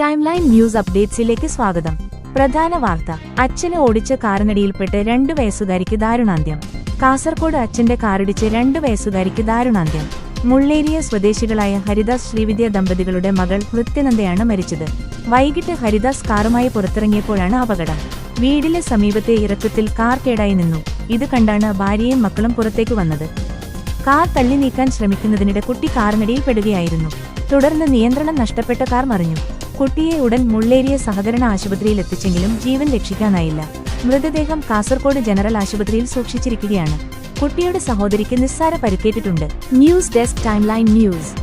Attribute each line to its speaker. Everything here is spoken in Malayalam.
Speaker 1: ടൈം ലൈൻ ന്യൂസ് അപ്ഡേറ്റ്സിലേക്ക് സ്വാഗതം. പ്രധാന വാർത്ത. അച്ഛനെ ഓടിച്ച കാറിനടിയിൽപ്പെട്ട് രണ്ടു വയസ്സുകാരിക്ക് ദാരുണാന്ത്യം. കാസർകോട് അച്ഛന്റെ കാറിടിച്ച് രണ്ടു വയസ്സുകാരിക്ക് ദാരുണാന്ത്യം. മുള്ളേരിയ സ്വദേശികളായ ഹരിദാസ് ശ്രീവിദ്യ ദമ്പതികളുടെ മകൾ നൃത്യനന്ദയാണ് മരിച്ചത്. വൈകിട്ട് ഹരിദാസ് കാറുമായി പുറത്തിറങ്ങിയപ്പോഴാണ് അപകടം. വീടിന് സമീപത്തെ ഇറക്കത്തിൽ കാർ കേടായി നിന്നു. ഇത് കണ്ടാണ് ഭാര്യയും മക്കളും പുറത്തേക്ക് വന്നത്. കാർ തള്ളി നീക്കാൻ ശ്രമിക്കുന്നതിനിടെ കുട്ടി കാറിനടിയിൽ പെടുകയായിരുന്നു തുടർന്ന് നിയന്ത്രണം നഷ്ടപ്പെട്ട കാർ മറിഞ്ഞു. കുട്ടിയെ ഉടൻ മുള്ളേരിയ സഹകരണ ആശുപത്രിയിൽ എത്തിച്ചെങ്കിലും ജീവൻ രക്ഷിക്കാനായില്ല. മൃതദേഹം കാസർകോട് ജനറൽ ആശുപത്രിയിൽ സൂക്ഷിച്ചിരിക്കുകയാണ്. കുട്ടിയുടെ സഹോദരിക്ക് നിസ്സാര പരിക്കേറ്റിട്ടുണ്ട്. News desk timeline news.